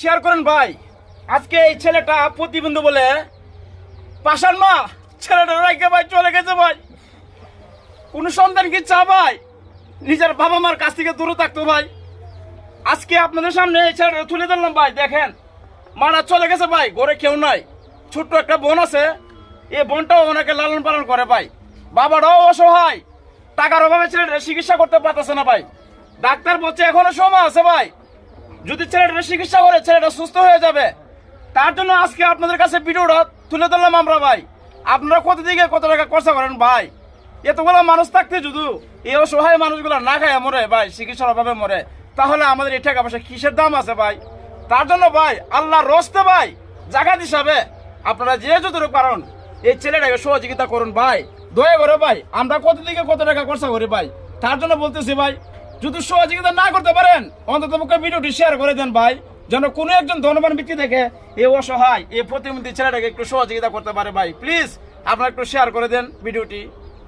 Share করেন ভাই। আজকে এই ছেলেটা প্রতিবন্ধু বলে পাশার মা, ছেলেটা রাখে ভাই চলে গেছে ভাই। কোন সন্তান কি চা ভাই? নিজের বাবা মার কাছ থেকে দূরে থাকতো ভাই। আজকে আপনাদের সামনে এই ছেলেটা তুলে ধরলাম ভাই, দেখেন। মারা চলে গেছে ভাই, ঘরে কেউ নাই। ছোট্ট একটা বোন আছে এই বোনটাও ওনাকে লালন পালন করে ভাই। বাবাটাও অসহায়। টাকার অভাবে ছেলেটা চিকিৎসা করতে পারতেছে না ভাই। ডাক্তার বলছে এখনও সময় আছে ভাই। যদি ছেলেটা চিকিৎসা করে, ছেলেটা সুস্থ হয়ে যাবে, তার জন্য আজকে আপনাদের কাছে ভিডিওটা তুলে ধরলাম আমরা ভাই। আপনারা কত দিকে কত টাকা খরচা করেন ভাই? এতগুলো মানুষ থাকতে যদি এই অসহায় মানুষগুলো না খায় মরে, ভাই, চিকিৎসার অভাবে মরে, তাহলে আমাদের এই টাকা পয়সা কিসের দাম আছে ভাই? তার জন্য ভাই আল্লাহ রস্তে ভাই জায়গা হিসাবে আপনারা যে যতটুকু পারেন, এই ছেলেটাকে সহযোগিতা করুন ভাই। দয়া করে ভাই, আমরা কত দিকে কত টাকা খরচা করি ভাই? তার জন্য বলতেছি ভাই যদি সহযোগিতা না করতে পারেন, অন্তত ভিডিওটি শেয়ার করে দেন ভাই। যেন কোনো একজন ধনবান ব্যক্তি দেখে এই অসহায় এই প্রতিমন্ত্রী ছেলেটাকে একটু সহযোগিতা করতে পারে ভাই। প্লিজ আপনারা একটু শেয়ার করে দেন ভিডিওটি।